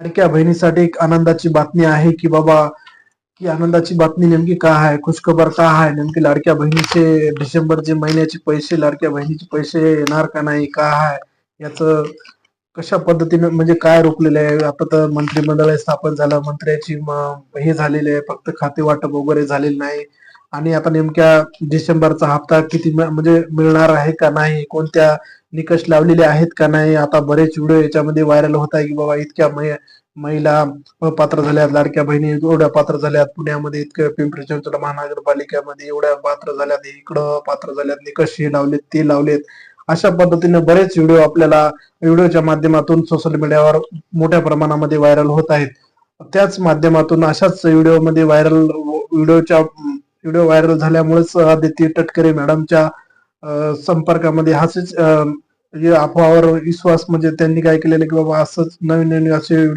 लाडक्या बहिणीसाठी एक आनंदाची बातमी आहे की बाबा की आनंदाची बातमी नेमकी का आहे खुशखबर का आहे नेमकी लाडक्या बहिणीचे डिसेंबरचे महिन्याचे पैसे लाडक्या बहिणीचे पैसे येणार का नाही का आहे याच कशा पद्धतीने म्हणजे काय रोखलेलं आहे? आता तर मंत्रिमंडळ स्थापन झालं मंत्र्याची हे झालेले आहे फक्त खाते वाटप वगैरे झालेलं नाही. आणि आता नेमक्या डिसेंबरचा हप्ता किती म्हणजे मिळणार आहे का नाही? कोणत्या निकष लावलेले आहेत का नाही? आता बरेच व्हिडिओ याच्यामध्ये व्हायरल होत आहे की बाबा इतक्या महिला पात्र झाल्यात लाडक्या बहिणी एवढ्या पात्र झाल्यात पुण्यामध्ये इतकं पिंपरी चिंचवड महानगरपालिकेमध्ये एवढ्या पात्र झाल्यात इकडं पात्र झाल्यात निकष हे लावलेत ते लावलेत. अशा पद्धतीने बरेच व्हिडिओ आपल्याला व्हिडिओच्या माध्यमातून सोशल मीडियावर मोठ्या प्रमाणामध्ये व्हायरल होत आहेत. त्याच माध्यमातून अशाच व्हिडिओमध्ये व्हायरल व्हिडिओच्या व्हिडिओ व्हायरल झाल्यामुळेच आदिती तटकरे मॅडमच्या संपर्कामध्ये हाच अफवावर म्हणजे विश्वास म्हणजे त्यांनी काय केलेलं की बाबा असंच नवीन नवीन असे